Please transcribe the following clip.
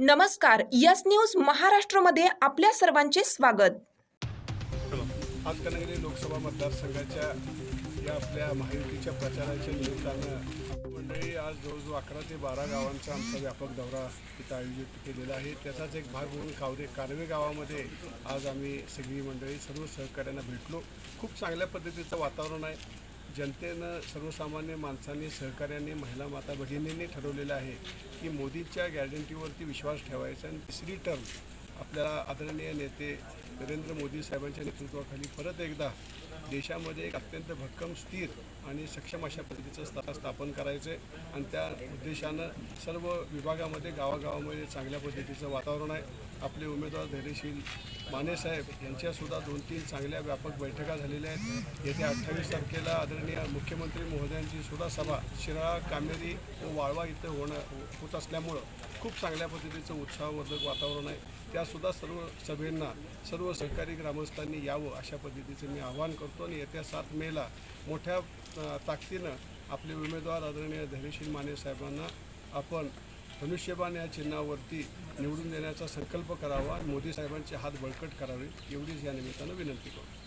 नमस्कार yes news महाराष्ट्रमध्ये आपल्या सर्वांचे स्वागत. हातकणंगले लोकसभा मतदारसंघाच्या या आपल्या महायुतीच्या प्रचाराच्या निमित्तानं मंडळी आज जवळजवळ अकरा ते बारा गावांचा आमचा व्यापक दौरा तिथं आयोजित केलेला आहे. त्याचाच एक भाग म्हणून कावरे कारवे गावामध्ये आज आम्ही सगळी मंडळी सर्व सहकाऱ्यांना भेटलो. खूप चांगल्या पद्धतीचं वातावरण आहे. जनतेनं सर्वसामान्य माणसांनी सहकार्याने महिला माता भगिनींनी ठरवलेलं आहे की मोदींच्या गॅरंटीवरती विश्वास ठेवायचा आणि तिसरी टर्म आपल्याला आदरणीय नेते नरेंद्र मोदी साहेबांच्या नेतृत्वाखाली परत एकदा देशामध्ये एक अत्यंत भक्कम स्थिर आणि सक्षम अशा पद्धतीचं स्था स्थापन करायचं आहे आणि त्या उद्देशानं सर्व विभागामध्ये गावागावामध्ये चांगल्या पद्धतीचं वातावरण आहे. आपले उमेदवार धैर्यशील मानेसाहेब यांच्यासुद्धा दोन तीन चांगल्या व्यापक बैठका झालेल्या आहेत. येत्या अठ्ठावीस तारखेला आदरणीय मुख्यमंत्री महोदयांची सुद्धा सभा शिराळा कामेरी व वाळवा इथं होणं होत असल्यामुळं खूप चांगल्या पद्धतीचं उत्साहवर्धक वातावरण आहे. त्या सुद्धा सर्व सभेंना सर्व सहकारी ग्रामस्थांनी यावं अशा पद्धतीचं मी आवाहन करतो आणि येत्या सात मेला मोठ्या ताकदीनं आपले उमेदवार आदरणीय धैर्यशील माने साहेबांना आपण धनुष्यबाण या चिन्हावरती निवडून देण्याचा संकल्प करावा मोदी साहेबांचे हात बळकट करावे एवढीच या निमित्तानं विनंती करतो.